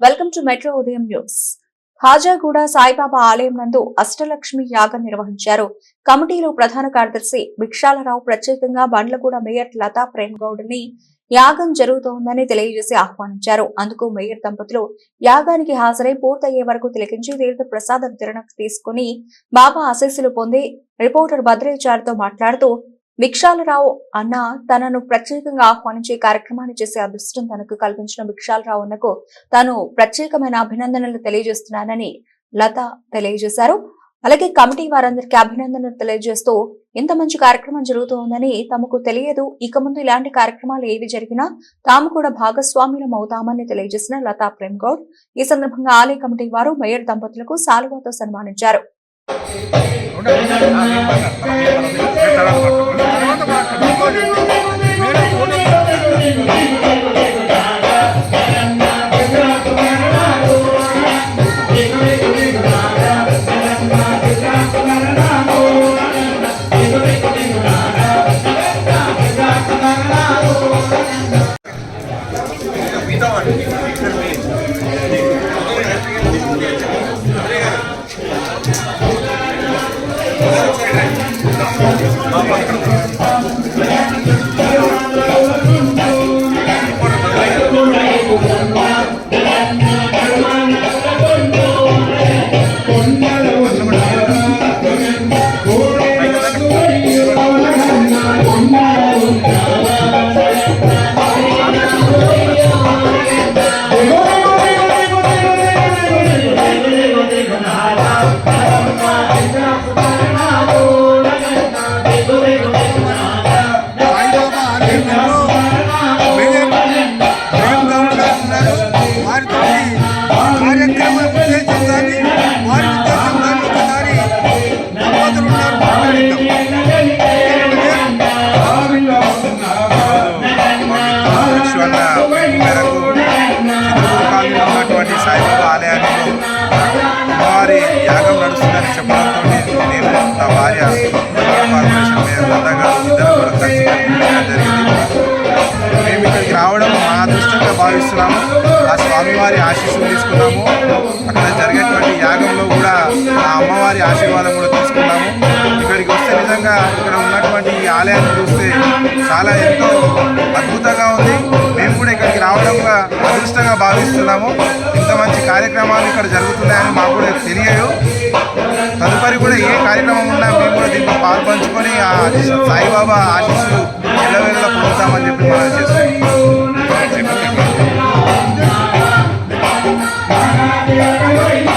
Welcome to metro Udayam news Hajaguda Saibaba ఆలయం నందు అష్టలక్ష్మి యాగం నిర్వహించారు కమిటీలో ప్రధాన కార్యదర్శి భిక్షాలరావు ప్రత్యేకంగా బండ్లగూడ మేయర్ లతా ప్రేమ్గౌడ్ని యాగం జరుగుతోందని తెలియజేసి ఆహ్వానించారు అందుకు మేయర్ దంపతులు యాగానికి హాజరై పూర్తయ్యే వరకు తిలకించి తీర్థ ప్రసాదం తిరణకు తీసుకుని బాబా ఆశీస్సులు పొంది రిపోర్టర్ భద్రేచారితో మాట్లాడుతూ భిక్షాలరావు అన్న తనను ప్రత్యేకంగా ఆహ్వానించి కార్యక్రమాన్ని చేసే అదృష్టం తనకు కల్పించిన భిక్షాలరావు అన్నకు తాను ప్రత్యేకమైన అభినందనలు తెలియజేస్తున్నానని లత తెలియజేశారు. అలాగే కమిటీ వారందరికీ అభినందనలు తెలియజేస్తూ ఇంత మంచి కార్యక్రమం జరుగుతోందని తమకు తెలియదు. ఇక ముందు ఇలాంటి కార్యక్రమాలు ఏవి జరిగినా తాము కూడా భాగస్వామ్యులం అవుతామని తెలియజేసిన లతా ప్రేమ్ గౌడ్ ఈ సందర్భంగా ఆలయ కమిటీ వారు మేయర్ దంపతులకు సాలువాతో సన్మానించారు. సాయిబాబా ఆలయంలో mayor Prem Goud Thank you. మేరకు చిత్తూరు కాలనీలో ఉన్నటువంటి సాయిబాబా అమ్మవారి ఆశీస్సులు తీసుకున్నాము. అక్కడ జరిగేటువంటి యాగంలో కూడా ఆ అమ్మవారి ఆశీర్వాదం కూడా తీసుకున్నాము. ఇక్కడికి వస్తే నిజంగా ఇక్కడ ఉన్నటువంటి ఈ ఆలయాన్ని చూస్తే చాలా ఎంతో అద్భుతంగా ఉంది. మేము కూడా ఇక్కడికి రావడం అదృష్టంగా భావిస్తున్నాము. ఇంత మంచి కార్యక్రమాలు ఇక్కడ జరుగుతున్నాయని మాకు కూడా తెలియదు. తదుపరి కూడా ఏ కార్యక్రమం ఉన్నా మేము కూడా దీంట్లో పాల్పంచుకొని ఆ సాయిబాబా ఆశీస్సులు ఎల్లవేళలా పొందుతామని చెప్పి మనం I'm going to go.